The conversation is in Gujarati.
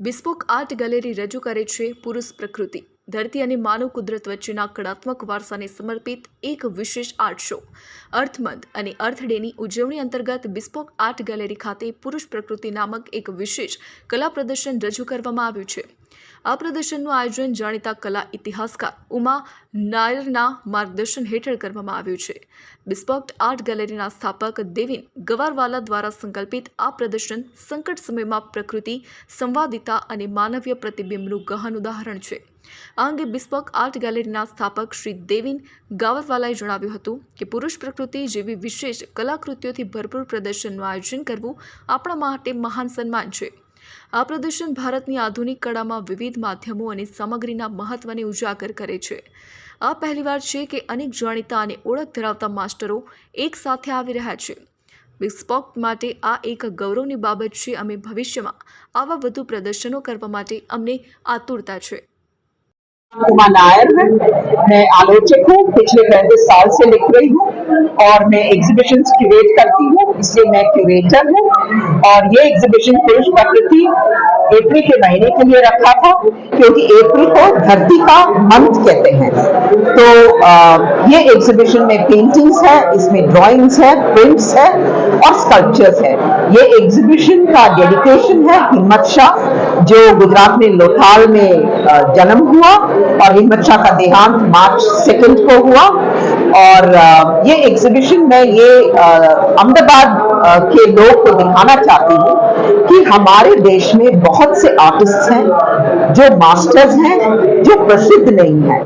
બિસ્પોક આર્ટ ગેલેરી રજૂ કરે છે પુરુષ પ્રકૃતિ. ધરતી અને માનવ કુદરત વચ્ચેના કળાત્મક વારસાને સમર્પિત એક વિશેષ આર્ટ શો. અર્થમંત અને અર્થ ડેની ઉજવણી અંતર્ગત બિસ્પોક આર્ટ ગેલેરી ખાતે પુરુષ પ્રકૃતિ નામક એક વિશેષ કલા પ્રદર્શન રજૂ કરવામાં આવ્યું છે. આ પ્રદર્શનનું આયોજન જાણીતા કલા ઇતિહાસકાર ઉમા નાયરના માર્ગદર્શન હેઠળ કરવામાં આવ્યું છે. બિસ્પોક્ટ આર્ટ ગેલેરીના સ્થાપક દેવિન ગવારવાલા દ્વારા સંકલ્પિત આ પ્રદર્શન સંકટ સમયમાં પ્રકૃતિ, સંવાદિતા અને માનવીય પ્રતિબિંબનું ગહન ઉદાહરણ છે. આ અંગે બિસ્પોક આર્ટ ગેલેરીના સ્થાપક શ્રી દેવિન ગાવતવાલાએ જણાવ્યું હતું કે પુરુષ પ્રકૃતિ જેવી વિશેષ કલાકૃતિઓથી ભરપૂર પ્રદર્શનનું આયોજન કરવું આપણા માટે મહાન સન્માન છે. આ પ્રદર્શન ભારતની આધુનિક કળામાં વિવિધ માધ્યમો અને સામગ્રીના મહત્વને ઉજાગર કરે છે. આ પહેલીવાર છે કે અનેક જાણીતા અને ઓળખ ધરાવતા માસ્ટરો એક સાથે આવી રહ્યા છે. બિસ્પોક માટે આ એક ગૌરવની બાબત છે, અમે ભવિષ્યમાં આવા વધુ પ્રદર્શનો કરવા માટે અમને આતુરતા છે. उमा नायर है। मैं आलोचक हूँ पिछले पैंतीस साल से लिख रही हूँ और मैं एग्जीबिशन क्यूरेट करती हूँ इसलिए मैं क्यूरेटर हूँ। और ये एग्जीबिशन पुरुष प्रकृति अप्रैल के महीने के लिए रखा था क्योंकि अप्रैल को धरती का मंथ कहते हैं। तो अ, ये एग्जीबिशन में पेंटिंग्स है इसमें ड्राइंग्स है प्रिंट्स है और स्कल्पचर्स है। ये एग्जीबिशन का डेडिकेशन है हिम्मत शाह। जो गुजरात में लोथाल में जन्म हुआ और हिम्मत शाह का देहांत मार्च सेकंड को हुआ और ये एग्जीबिशन में ये अहमदाबाद के लोग को दिखाना चाहती हूँ कि हमारे देश में बहुत से आर्टिस्ट हैं जो मास्टर्स हैं, जो प्रसिद्ध नहीं हैं।